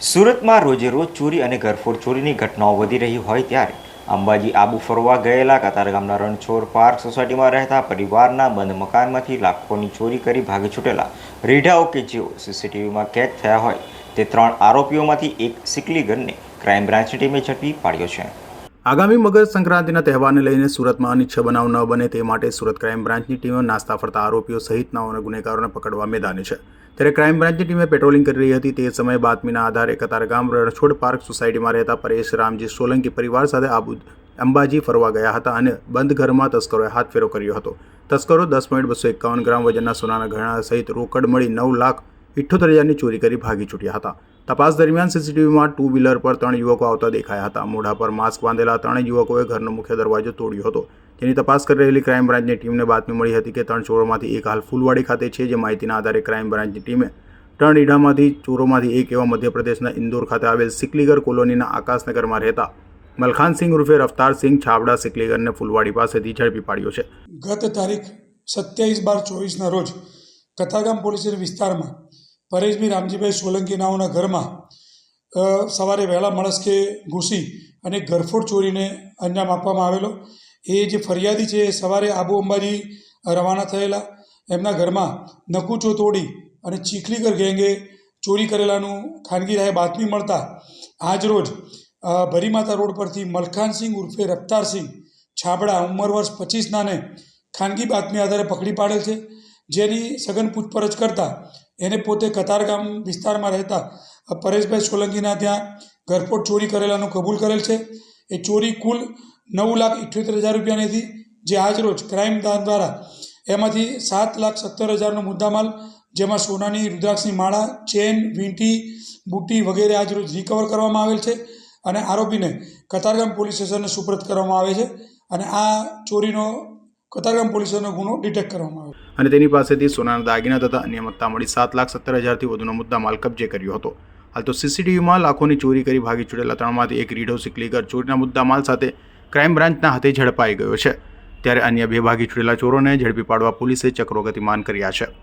સુરતમાં રોજે રોજ ચોરી અને ઘરફોડ ચોરીની ઘટનાઓ વધી રહી હોય ત્યારે અંબાજી આબુ ફરવા ગયેલા કતાર ગામના રણછોડ પાર્ક સોસાયટીમાં રહેતા પરિવારના બંધ મકાનમાંથી લાખોની ચોરી કરી ભાગી છૂટેલા રીઢાઓ કે જેઓ સીસીટીવીમાં કેદ થયા હોય તે ત્રણ આરોપીઓમાંથી એક સિકલીગરને ક્રાઇમ બ્રાન્ચની ટીમે ઝડપી પાડ્યો છે. આગામી મગર સંક્રાંતિના તહેવારને લઈને સુરતમાં અનિચ્છ બનાવ ન બને તે માટે સુરત ક્રાઇમ બ્રાન્ચની ટીમે નાસ્તા ફરતા આરોપીઓ સહિતના ગુનેગારોને પકડવા મેદાને છે. ત્યારે ક્રાઇમ બ્રાન્ચની ટીમે પેટ્રોલિંગ કરી રહી હતી તે સમયે બાતમીના આધારે કતારગામ રણછોડ પાર્ક સોસાયટીમાં રહેતા પરેશ રામજી સોલંકી પરિવાર સાથે આબુ અંબાજી ફરવા ગયા હતા અને બંધ ઘરમાં તસ્કરોએ હાથફેરો કર્યો હતો. તસ્કરો દસ પોઈન્ટ બસો એકાવન ગ્રામ વજનના સોનાના ઘણા સહિત રોકડ મળી નવ લાખ ઇઠ્ઠોતેર હજારની ચોરી કરી ભાગી છૂટ્યા હતા. તપાસ દરમિયાન સીસીટીવીમાં ટુ વ્હીલર પર ત્રણ યુવકો આવતા દેખાયા હતા. મોઢા પર માસ્ક બાંધેલા ત્રણ યુવકોએ ઘરનો મુખ્ય દરવાજો તોડ્યો હતો. જેની તપાસ કરી રહેલી ક્રાઇમ બ્રાન્ચની ટીમને બાતમી મળી હતી કે ત્રણ ચોરોમાંથી એક હાલ ફૂલવાડી ખાતે છે, જે માહિતીના આધારે ક્રાઇમ બ્રાન્ચની ટીમે ત્રણ ઈડામાંથી ચોરોમાંથી એક એવા મધ્યપ્રદેશના ઇન્દોર ખાતે આવેલ સિકલીગર કોલોનીના આકાશનગરમાં રહેતા મલખાનસિંહ ઉર્ફે રફતારસિંહ છાબડા સિકલીગરને ફૂલવાડી પાસેથી ઝડપી પાડ્યો છે. ગત તારીખ સત્યાવીસ બાર ચોવીસના રોજ કથાગામ પોલીસ વિસ્તારમાં પરેશભાઈ રામજીભાઈ સોલંકીનાઓના ઘરમાં સવારે વહેલા મળસ્કે ઘૂસી અને ઘરફોડ ચોરીને અંજામ આપવામાં આવેલો. એ જે ફરિયાદી છે, એ સવારે આબુ અંબાજી રવાના થયેલા. એમના ઘરમાં નકુચો તોડી અને ચીખલીગર ગેંગે ચોરી કરેલાનું ખાનગી રાહે બાતમી મળતા આજરોજ ભરીમાતા રોડ પરથી મલખાનસિંહ ઉર્ફે રફતારસિંહ છાબડા ઉંમર વર્ષ પચીસનાને ખાનગી બાતમી આધારે પકડી પાડેલ છે. જેની સઘન પૂછપરછ કરતાં એને પોતે કતારગામ વિસ્તારમાં રહેતા પરેશભાઈ સોલંકીના ત્યાં ઘરફોડ ચોરી કરેલાનું કબૂલ કરેલ છે. એ ચોરી કુલ નવ લાખ ઇઠ્યોતેર હજાર રૂપિયાની હતી, જે આજરોજ ક્રાઇમ દાન દ્વારા એમાંથી સાત લાખ સત્તર હજારનો મુદ્દામાલ, જેમાં સોનાની, રુદ્રાક્ષની માળા, ચેન, વીંટી, બુટ્ટી વગેરે આજરોજ રિકવર કરવામાં આવેલ છે અને આરોપીને કતારગામ પોલીસ સ્ટેશનને સુપ્રત કરવામાં આવે છે. અને આ ચોરીનો કતારગામ પોલીસ ગુનો ડિટેક્ટ કરવામાં આવ્યો. અને તેની પાસેથી સોનાના દાગીના તથા અન્ય મત્તા મળી સાત લાખ સત્તર હજારથી વધુનો મુદ્દામાલ કબજે કર્યો હતો. હાલ તો સીસીટીવીમાં લાખોની ચોરી કરી ભાગી છૂટેલા ત્રણમાંથી એક રીઢો સિકલીગર ચોરીના મુદ્દામાલ સાથે ક્રાઇમ બ્રાન્ચના હાથે ઝડપાઈ ગયો છે. ત્યારે અન્ય બે ભાગી છૂટેલા ચોરોને ઝડપી પાડવા પોલીસે ચક્રો ગતિમાન કર્યા છે.